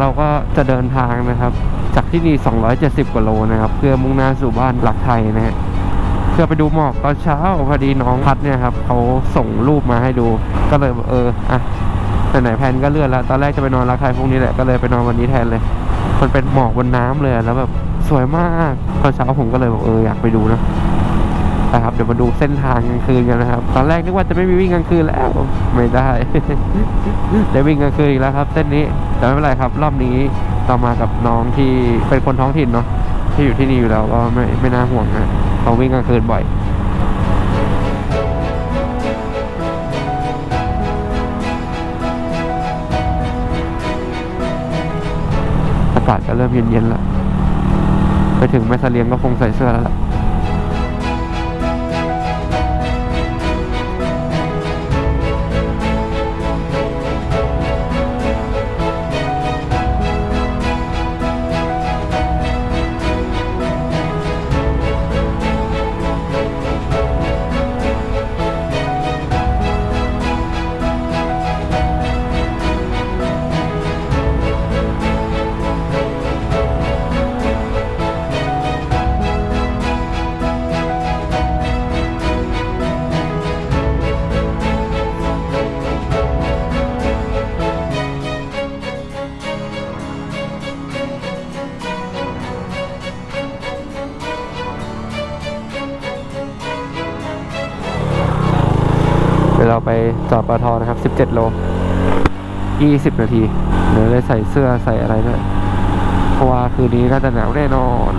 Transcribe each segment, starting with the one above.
เราก็จะเดินทางนะครับ จากที่นี่ 270 กว่าโลนะครับ เพื่อมุ่งหน้าสู่บ้านหลักไทยนะฮะเพื่อไปดูหมอกตอนเช้าพอดีน้องพัดเนี่ยครับเขาส่งรูปมาให้ดู ก็เลยเอออะไหนๆแพนก็เลื่อนแล้ว ตอนแรกจะไปนอนรักไทยพรุ่งนี้แหละก็เลยไปนอนวันนี้แทนเลย มันเป็นหมอกบนน้ำเลยแล้วแบบสวยมากตอนเช้าผมก็เลยบอกเอออยากไปดูนะ นะครับเดี๋ยวมาดูเส้นทางกลางคืนกันนะครับ ตอนแรกนึกว่าจะไม่มีวิ่งกลางคืนแล้วไม่ได้ได้วิ่งกลางคืนอีกแล้วครับ เส้นนี้แต่ไม่เป็นไรครับรอบนี้เรามากับน้องที่เป็นคนท้องถิ่นเนาะที่อยู่ที่นี่อยู่แล้วก็ไม่ไม่น่าห่วงนะเขาวิ่งกลางคืนบ่อยอากาศก็เริ่มเย็นๆแล้วไปถึงแม่เสลียงก็คงใส่เสื้อแล้วล่ะ จอดปทนะครับ 17 โล 20 นาที เดี๋ยวได้ใส่เสื้อใส่อะไรด้วยเพราะว่าคืนนี้ก็จะหนาวแน่นอน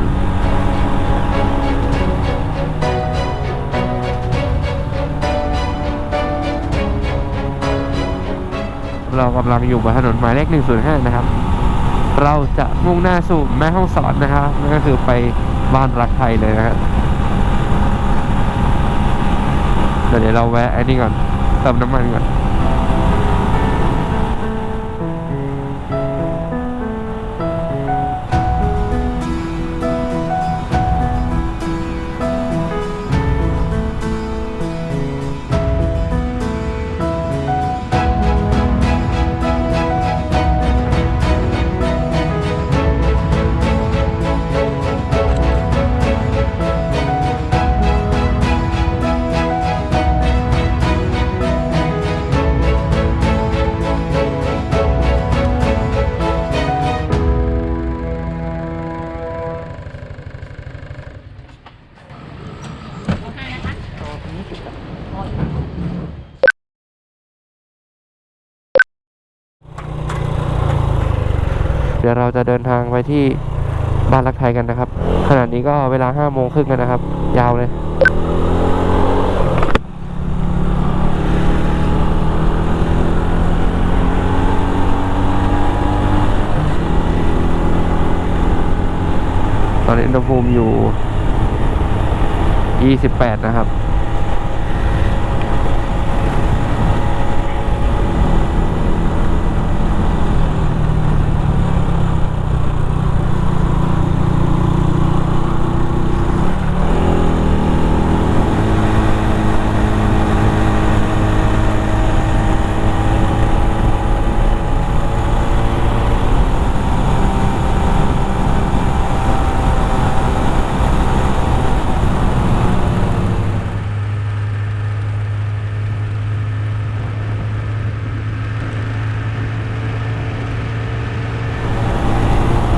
เรากำลังอยู่บนถนนหมายเลข 105 นะครับ เราจะมุ่งหน้าสู่แม่ห้องสอนนะครับนั่นก็คือไปบ้านรักไทยเลยนะครับเดี๋ยวเราแวะไอ้นี่ก่อน เติ เดี๋ยวเราจะเดินทางไปที่บ้านรักไทยกันนะครับ ขณะนี้ก็เวลาห้าโมงครึ่งกันนะครับ ยาวเลยตอนนี้อุณหภูมิอยู่ 28 นะครับ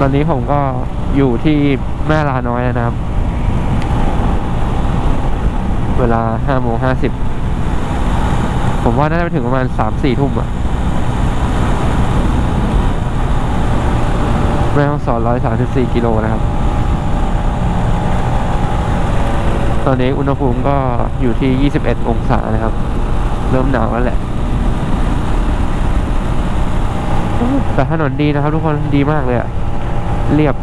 อนนี้ผมก็อยู่ที่แม่ลาน้อยนะครับ เวลาห้าโมงห้าสิบผมว่าน่าจะไปถึงประมาณสามสี่ทุ่มอะแม่ห้องสอนร้อยสามสิบสี่กิโลนะครับ ตอนนี้อุณหภูมิก็อยู่ที่ยี่สิบเอ็ดองศานะครับ เริ่มหนาวแล้วแหละแต่ถนนดีนะครับทุกคนดีมากเลยอะ เรียบ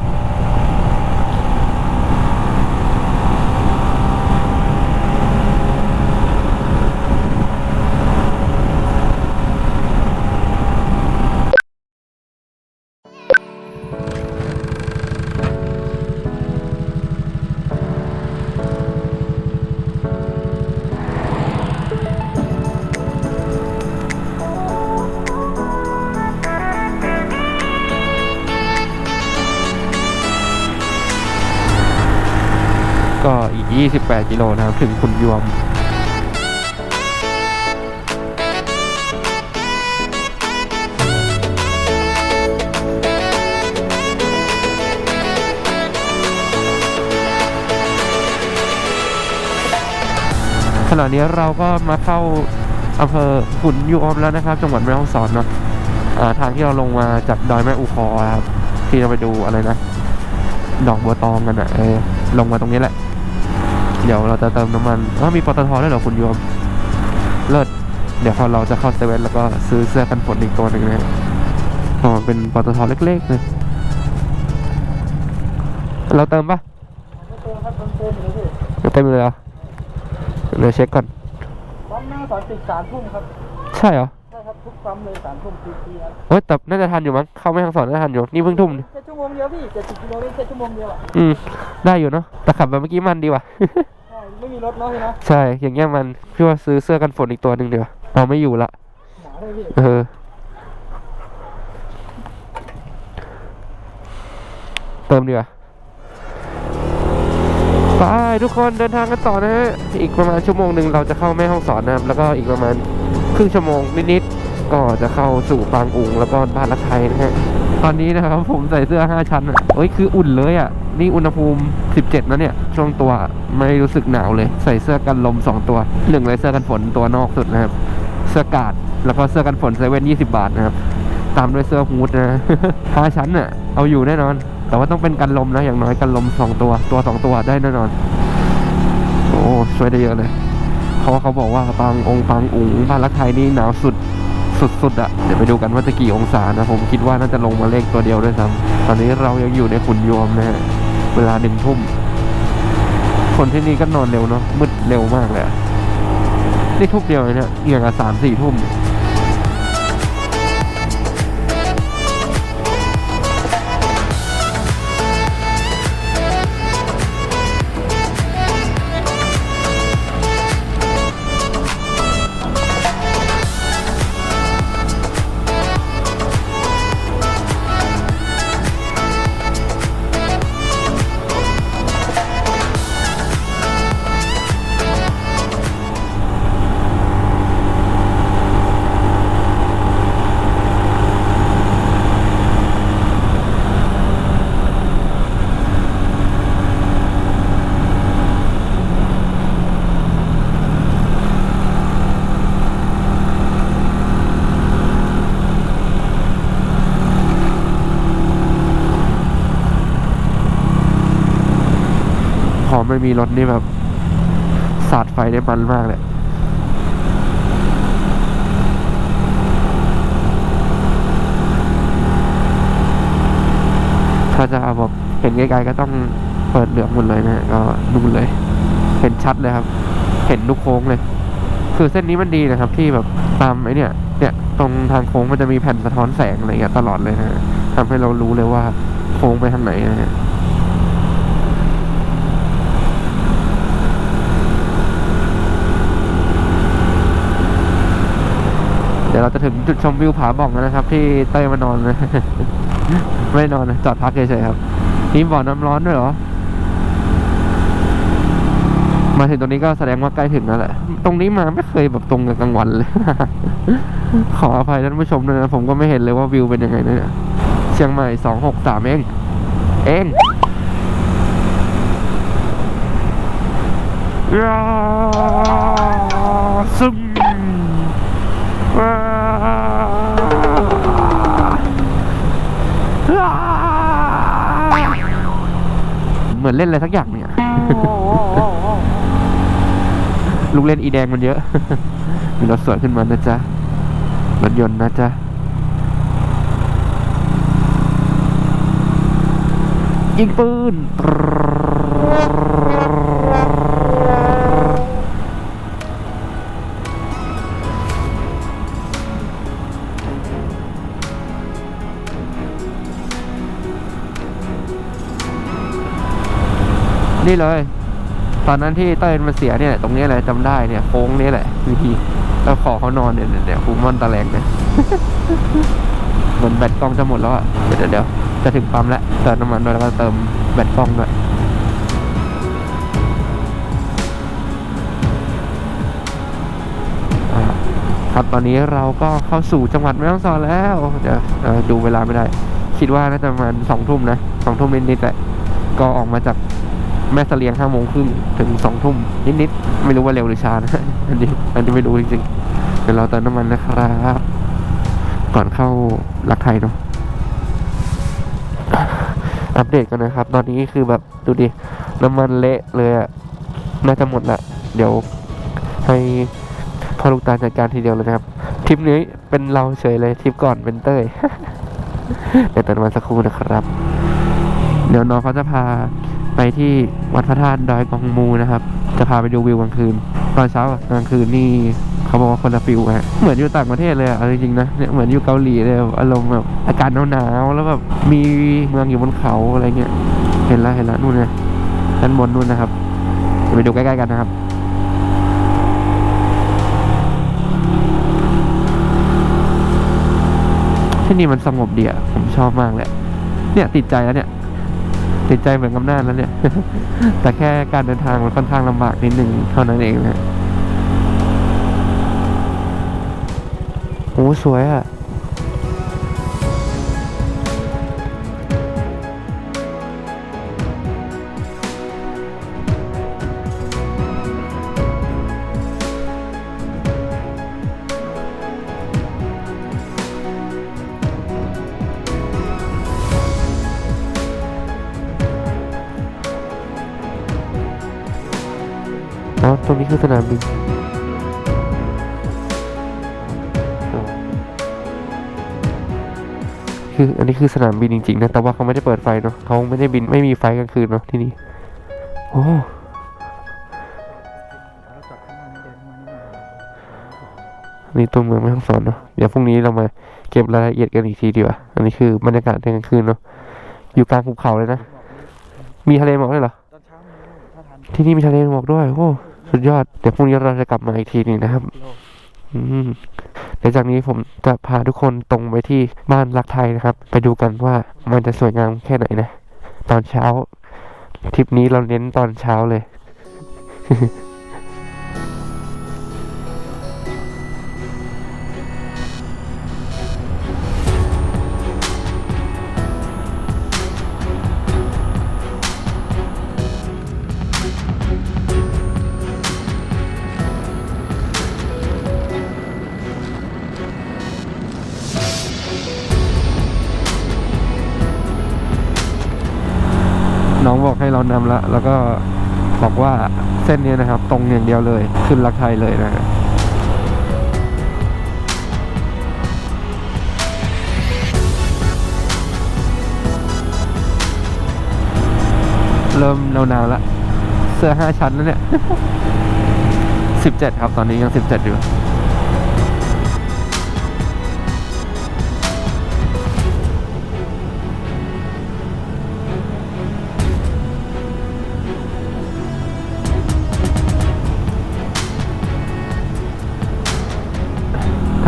28 กิโลนะครับ ถึงคุณยวมขณะนี้เราก็มาเข้าอำเภอขุนยวมแล้วนะครับ จังหวัดแม่ฮ่องสอนเนาะทางที่เราลงมาจากดอยแม่อูคอครับที่เราไปดูอะไรนะ ดอกบัวตองกันอะเออลงมาตรงนี้แหละ เดี๋ยวเราจะเติมน้ำมันอ้าวมีปตทด้วยเหรอคุณโยม เลิศ เดี๋ยวพอเราจะเข้าเซเว่นแล้วก็ซื้อเสื้อกันฝนอีกตัวหนึ่งนะฮะอ๋อเป็นปตทเล็กๆเลยเราเติมปะไม่เติมครับเติมเต็มเลยพี่เติมเลยเหรอเดี๋ยวเช็คก่อนปั๊มหน้าสอนติดสามทุ่มครับ ใช่เหรอใช่ครับทุกปั๊มเลยสามทุ่มทีทีครับเฮ้ยแต่น่าจะทันอยู่มั้งเข้าไม่ทางสอนน่าจะทันอยู่นี่เพิ่งทุ่มแค่ชั่วโมงเดียวพี่เจ็ดสิบกิโลเมตรแค่ชั่วโมงเดียวอะอืม ได้อยู่เนาะแต่ขับแบบเมื่อกี้มันดีว่ะใช่ไม่มีรถเนาะพี่เนาะใช่ อย่างเงี้ยมันพี่ว่าซื้อเสื้อกันฝนอีกตัวหนึ่งเดียวาเอาไม่อยู่ละ หนาเลยพี่เออ เติมดีกว่าไปทุกคนเดินทางกันต่อนะฮะ อีกประมาณชั่วโมงหนึ่งเราจะเข้าแม่ห้องสอนนะครับ แล้วก็อีกประมาณครึ่งชั่วโมงนิดๆ ก็จะเข้าสู่ปางอุ๋งแล้วก็บ้านรักไทยนะฮะ ตอนนี้นะครับผมใส่เสื้อ 5 ชั้นอะเอ้ยคืออุ่นเลยอะ นี่อุณหภูมิ 17 นะเนี่ย ช่วงตัวไม่รู้สึกหนาวเลย ใส่เสื้อกันลม 2 ตัวหนึ่งเลยเสื้อกันฝนตัวนอกสุดนะครับ เสื้อกาด แล้วก็เสื้อกันฝนเซเว่นยี่สิบาทนะครับ ตามด้วยเสื้อฮูดนะห้าชั้นน่ะ เอาอยู่แน่นอน แต่ว่าต้องเป็นกันลมนะ อย่างน้อยกันลมสองตัว ตัวสองตัวได้แน่นอน โอ้ช่วยได้เยอะเลยเพราะเขาบอกว่าปางองค์ปางอุ๋งบ้านรักไทยนี่หนาวสุดสุดๆอะเดี๋ยวไปดูกันว่าจะกี่องศานะ ผมคิดว่าน่าจะลงมาเลขตัวเดียวด้วยซ้ำตอนนี้เรายังอยู่ในขุนยวมนะฮะ เวลาหนึ่งทุ่ม คนที่นี่ก็นอนเร็วเนาะมืดเร็วมากเลยนี่ทุ่มเดียวเลยนี่ยอย่างกับสามสี่ทุ่ม มีรถนี่แบบสาดไฟได้มันมากเลยถ้าจะแบบเห็นไกลๆก็ต้องเปิดเหลืองหมดเลยนะก็นู่นเลย เห็นชัดเลยครับ เห็นทุกโค้งเลย คือเส้นนี้มันดีนะครับ ที่แบบตามไอ้เนี่ยเนี่ยตรงทางโค้งมันจะมีแผ่นสะท้อนแสงอะไรเงี้ยตลอดเลยนะฮะทำให้เรารู้เลยว่าโค้งไปทางไหนนะฮะ ดี๋ยวเราจะถึงจุดชมวิวผาบ่องแล้วนะครับ ที่เต้ยมานอนนะไม่นอนนะจอดพักเฉยๆครับนี่บ่อน้ำร้อนด้วยเหรอ มาถึงตรงนี้ก็แสดงว่าใกล้ถึงแล้วแหละ ตรงนี้มาไม่เคยแบบตรงกับกลางวันเลย ขออภัยท่านผู้ชมด้วยนะผมก็ไม่เห็นเลยว่าวิวเป็นยังไงนะเนี่ยเชียงใหม่สองหกสามเอง เองยาซึมว้าว เหมือนเล่นอะไรสักอย่างเนี่ย ลูกเล่นอีแดงมันเยอะ มีรถสวยขึ้นมานะจ๊ะ รถยนต์นะจ๊ะยิงปืน นี่เลย ตอนนั้นที่เต้นมาเสียเนี่ย ตรงนี้แหละจำได้เนี่ยโค้งนี้แหละวิธีแล้วขอเขานอนเนี่ยเนี่ยคูมอนตะแลงเนี่ยเหมือนแบตกล้องจะหมดแล้วอะเดี๋ยวเดี๋ยวจะถึงปั๊มแล้วเติมน้ำมันด้วยแล้วก็เติมแบตกล้องด้วยครับตอนนี้เราก็เข้าสู่จังหวัดแม่ฮ่องสอนแล้วเดี๋ยวดูเวลาไม่ได้ คิดว่าน่าจะประมาณสองทุ่มนะสองทุ่มนิดๆแหละก็ออกมาจาก แม่เสลียงห้าโมงครึ่งถึงสองทุ่มนิดๆ ไม่รู้ว่าเร็วหรือช้านะอันนี้อันนี้ไม่รู้จริงๆ เดี๋ยวเราเติมน้ำมันนะครับ ก่อนเข้าลักไทยเนาะอัปเดตกันนะครับ ตอนนี้คือแบบดูดิ น้ำมันเละเลยอะน่าจะหมดละ เดี๋ยวให้พอลูกตาจัดการทีเดียวเลยนะครับทริปนี้เป็นเราเฉยเลยทริปก่อนเป็นเต้ยเดี๋ยวเติมน้ำมันสักครู่นะครับ เดี๋ยวน้องเขาจะพา ไปที่วัดพระธาตุดอยกองมูนะครับ จะพาไปดูวิวกลางคืนตอนเช้ากับกลางคืนนี่เขาบอกว่าคนละฟิลฮะเหมือนอยู่ต่างประเทศเลยอะจริงๆนะเนี่ยเหมือนอยู่เกาหลีเลยอารมณ์แบบอากาศหนาวๆแล้วแบบมีเมืองอยู่บนเขาอะไรเงี้ยเห็นแล้วเห็นแล้วนู่นไงด้านบนนู่นนะครับไปดูใกล้ๆกันนะครับที่นี่มันสงบดีอะผมชอบมากเลยเนี่ยติดใจแล้วเนี่ย ติดใจเหมือนกับน่านแล้วเนี่ย แต่แค่การเดินทางมันค่อนข้างลำบากนิดหนึ่งเท่านั้นเองนะโอ้สวยอะ่ะ คือสนามบินคืออันนี้คือสนามบินจริงๆนะแต่ว่าเขาไม่ได้เปิดไฟเนาะเขาไม่ได้บินไม่มีไฟกลางคืนเนาะที่นี่โอ้อดข้างหน้านี่เดินมานี่นี่ตัวเมืองแม่ฮ่องสอนเนาะเดี๋ยวพรุ่งนี้เรามาเก็บรายละเอียดกันอีกทีดีกว่า อันนี้คือบรรยากาศในกลางคืนเนาะ อยู่กลางภูเขาเลยนะ มีทะเลหมอกด้วยเหรอ ที่นี่มีทะเลหมอกด้วย โอ้ สุดยอด เดี๋ยวพรุ่งนี้เราจะกลับมาอีกทีหนึงนะครับ อืมเดี๋ยวจากนี้ผมจะพาทุกคนตรงไปที่บ้านรักไทยนะครับ ไปดูกันว่ามันจะสวยงามแค่ไหนนะ ตอนเช้าทริปนี้เราเน้นตอนเช้าเลย ส้นนี้นะครับ ตรงอย่างเดียวเลย ขึ้นรักไทยเลยนะฮะเริ่มหนาวๆละเสื้อห้าชั้นแล้วเนี่ยสิบเจ็ดครับ ตอนนี้ยังสิบเจ็ดอยู่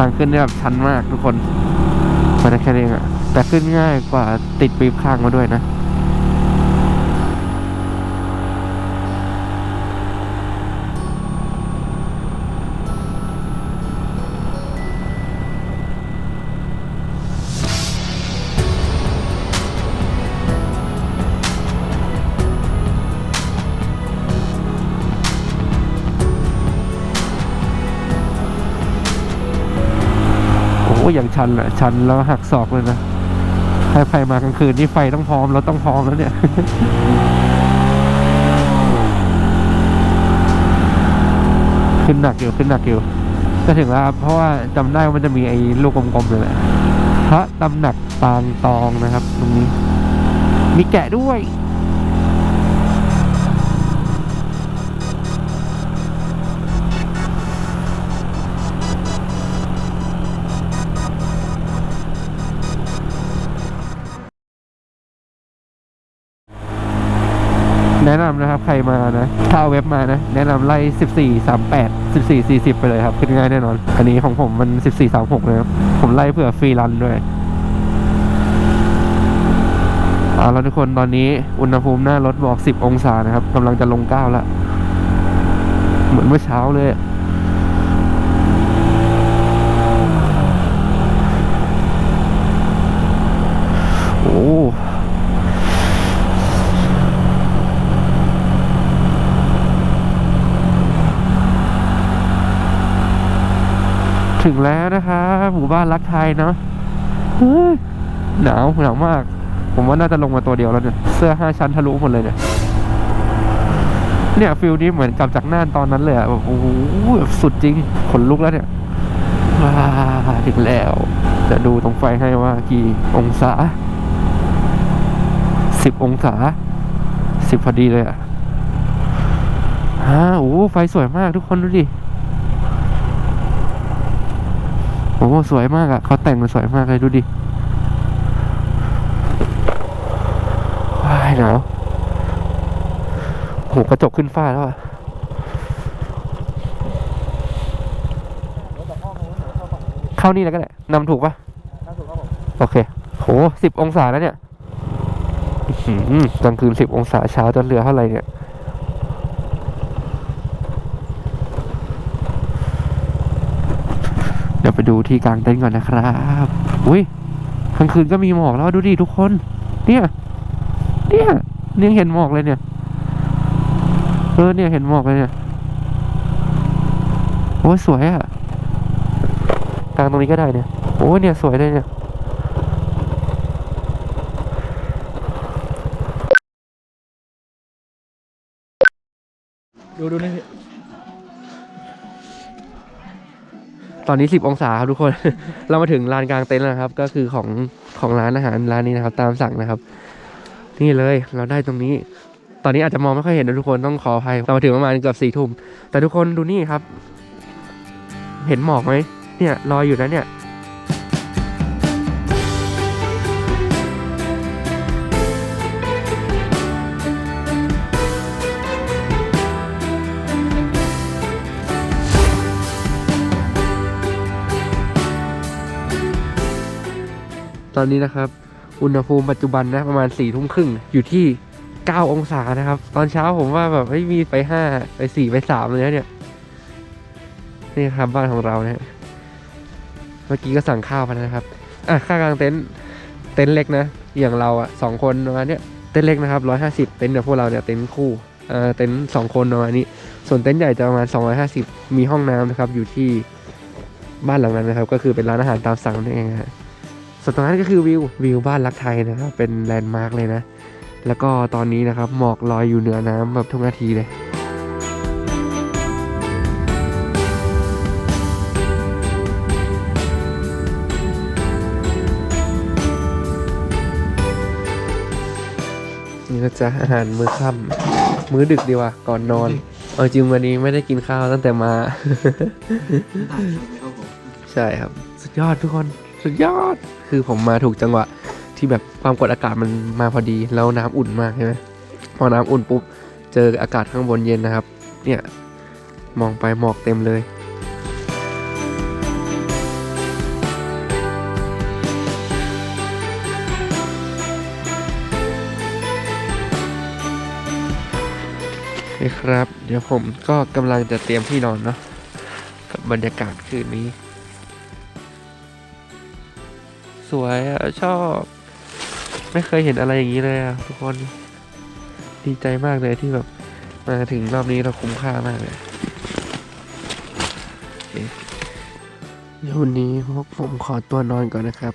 างขึ้นได้แบบชันมากทุกคนมาได้แค่นี้เองอะแต่ขึ้นง่ายกว่าติดปีบข้างมาด้วยนะ อยอย่างชันอะชันแล้วหักศอกเลยนะใครใครมากลางคืนนี่ไฟต้องพร้อมรถต้องพร้อมแล้วเนี่ยขึ้นหนักอยู่ขึ้นหนักอยู่จะถึงแล้วครับเพราะว่าจำได้ว่ามันจะมีไอ้ลูกกลมๆเลยแหละพระตำหนักปางตองนะครับ ตรงนี้ มีแกะด้วย แนะนำนะครับใครมานะ ถ้าเอาเว็บมานะ แนะนำไล่ 14 38 14 40 ไปเลยครับ ขึ้นง่ายแน่นอน อันนี้ของผมมัน 14 36นะครับผมไล่เผื่อฟรีรันด้วยเอาแล้วทุกคนตอนนี้อุณหภูมิหน้ารถบอก 10 องศานะครับกำลังจะลง 9 แล้ว เหมือนเมื่อเช้าเลย ถึงแล้วนะครับหมู่บ้านรักไทยเนาะเฮ้ยหนาวหนาวมาก ผมว่าน่าจะลงมาตัวเดียวแล้วเนี่ย เสื้อห้าชั้นทะลุหมดเลยเนี่ย เนี่ยฟิลนี้เหมือนกลับจากน่านตอนนั้นเลยอะแบบโอ้โหสุดจริงขนลุกแล้วเนี่ยว้าถึงแล้ว จะดูตรงไฟให้ว่ากี่องศาสิบองศาสิบพอดีเลยอะฮ่าโอ้ไฟสวยมากทุกคนดูดิ โอ้โหสวยมากอะเขาแต่งมาสวยมากเลยดูดิว้ายหนาวโอ้โหกระจกขึ้นฟ้าแล้วอะรถจากห้องนู้นหรือเข้าฝั่งนู้นเข้านี่แล้วก็ได้นำถูกปะน่าสุดคโอเคโหสิบองศาแล้วเนี่ยกลางคืนสิบองศาเช้าจะเหลือเท่าไหร่เนี่ย เดี๋ ยวไปดูที่กลางเต็นท์ก่อนนะครับอุ้ยกลางคืนก็มีหมอกแล้วดูดิทุกคน เนี่ยเนี่ยเนี่ยเห็นหมอกเลยเนี่ยเออเนี่ยเห็นหมอกเลยเนี่ยโอ้ยสวยอะกลางตรงนี้ก็ได้เนี่ยโอ้ยเนี่ยสวยเลยเนี่ยดูดูนี่ ตอนนี้สิบองศาครับทุกคน เรามาถึงลานกลางเต็นท์แล้วครับ ก็คือของของร้านอาหารร้านนี้นะครับ ตามสั่งนะครับ นี่เลยเราได้ตรงนี้ ตอนนี้อาจจะมองไม่ค่อยเห็นนะทุกคนต้องขออภัยเรามาถึงประมาณเกือบสี่ทุ่มแต่ทุกคนดูนี่ครับ เห็นหมอกไหมเนี่ยลอยอยู่นะเนี่ย อนนี้นะครับ อุณหภูมิปัจจุบันนะประมาณสี่ทุ่มครึ่งอยู่ที่เก้าองศานะครับ ตอนเช้าผมว่าแบบเฮ้ยมีไปห้าไปสี่ไปสามเลยนะเนี่ยนี่ครับบ้านของเรานะเมื่อกี้ก็สั่งข้าวมานะครับ อะค่ากลางเต็นท์เต็นท์เล็กนะ อย่างเราอะสองคนประมาณเนี้ยเต็นท์เล็กนะครับร้อยห้าสิบเต็นท์แบบพวกเราเนี่ยเต็นท์คู่เอ่อเต็นท์สองคนประมาณนี้ ส่วนเต็นท์ใหญ่จะประมาณสองร้อยห้าสิบมีห้องน้ำนะครับ อยู่ที่บ้านหลังนั้นนะครับ ก็คือเป็นร้านอาหารตามสั่งนั่นเองนะฮะ ส่วนตรงนั้นก็คือวิววิวบ้านรักไทยนะครับเป็นแลนด์มาร์กเลยนะ แล้วก็ตอนนี้นะครับหมอกลอยอยู่เหนือน้ำแบบทุกนาทีเลยนี่ก็จะอาหารมื้อค่ำมื้อดึกดีกว่าก่อนนอน เอาจริงวันนี้ไม่ได้กินข้าวตั้งแต่มา ใช่ครับ สุดยอดทุกคน สุดยอด คือผมมาถูกจังหวะที่แบบความกดอากาศมันมาพอดี แล้วน้ำอุ่นมากใช่ไหมพอน้ำอุ่นปุ๊บ เจออากาศข้างบนเย็นนะครับ เนี่ย มองไปหมอกเต็มเลยครับ เดี๋ยวผมก็กำลังจะเตรียมที่นอนเนาะกับบรรยากาศคืนนี้ สวยอะชอบ ไม่เคยเห็นอะไรอย่างนี้เลยอะทุกคนดีใจมากเลยที่แบบมาถึงรอบนี้เราคุ้มค่ามากเลยโอเคเดี๋ยววันนี้พวกผมขอตัวนอนก่อนนะครับ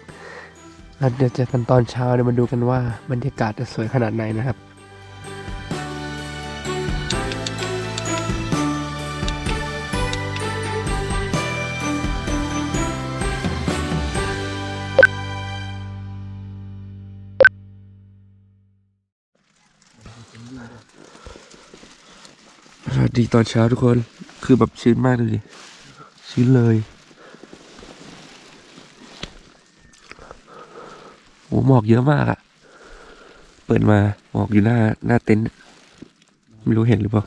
แล้วเดี๋ยวเจอกันตอนเช้าเดี๋ยวมาดูกันว่าบรรยากาศจะสวยขนาดไหนนะครับ สวัสดีตอนเช้าทุกคน คือแบบชื้นมากเลยดิ ชื้นเลย โอ้หมอกเยอะมากอะ เปิดมาหมอกอยู่หน้าหน้าเต็นท์ ไม่รู้เห็นหรือเปล่า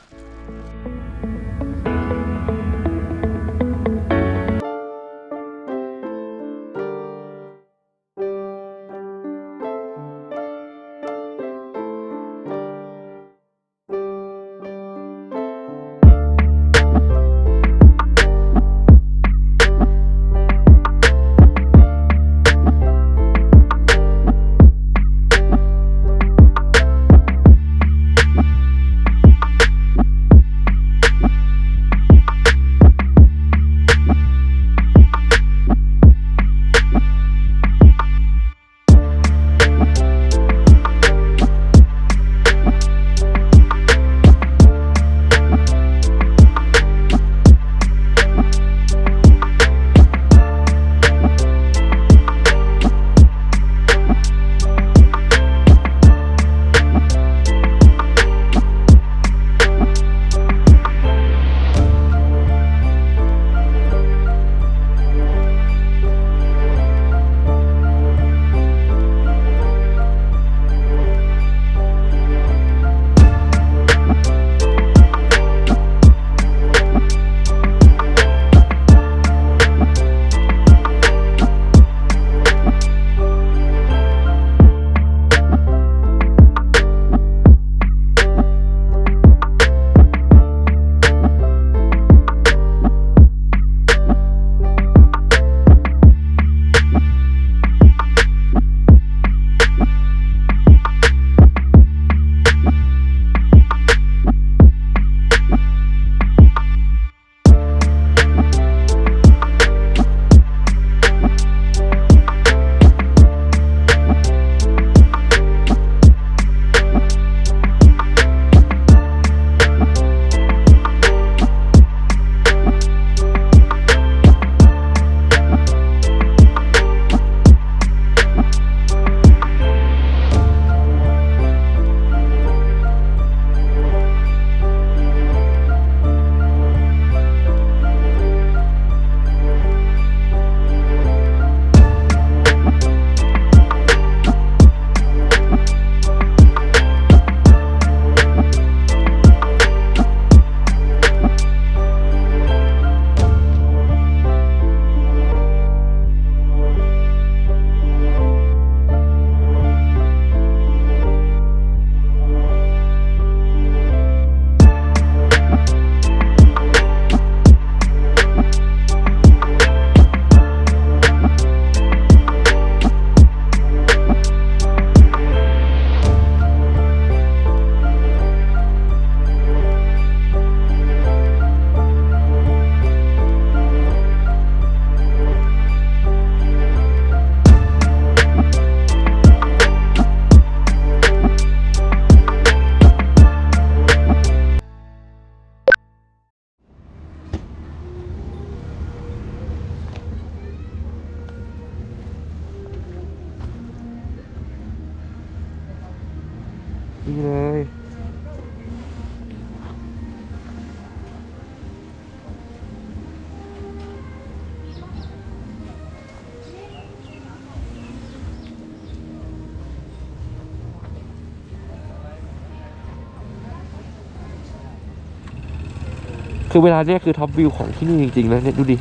คือเวลาเนี้ยคือท็อปวิวของที่นี่จริงๆนะเนี่ยดูดิ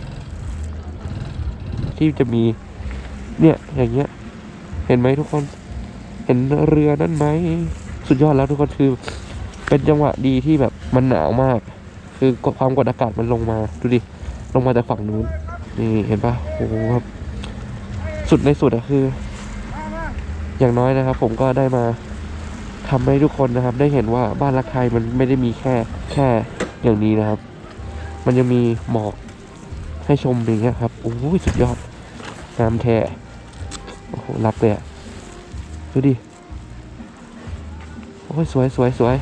ที่จะมี เนี่ยอย่างเงี้ย เห็นไหมทุกคน เห็นเรือนั่นไหม สุดยอดแล้วทุกคนคือ เป็นจังหวะดีที่แบบมันหนาวมาก คือความกดอากาศมันลงมา ดูดิ ลงมาจากฝั่งนู้น นี่เห็นปะโอ้โหครับ สุดในสุดอะคือ อย่างน้อยนะครับ ผมก็ได้มาทำให้ทุกคนนะครับ ได้เห็นว่าบ้านรักไทยมันไม่ได้มีแค่แค่อย่างนี้นะครับ มันยังมีหมอกให้ชมอย่างเงี้ยครับโอ้ยสุดยอดงามแท้โอ้โหรับเลยอะดูดิ โอ้ยสวยสวยสวย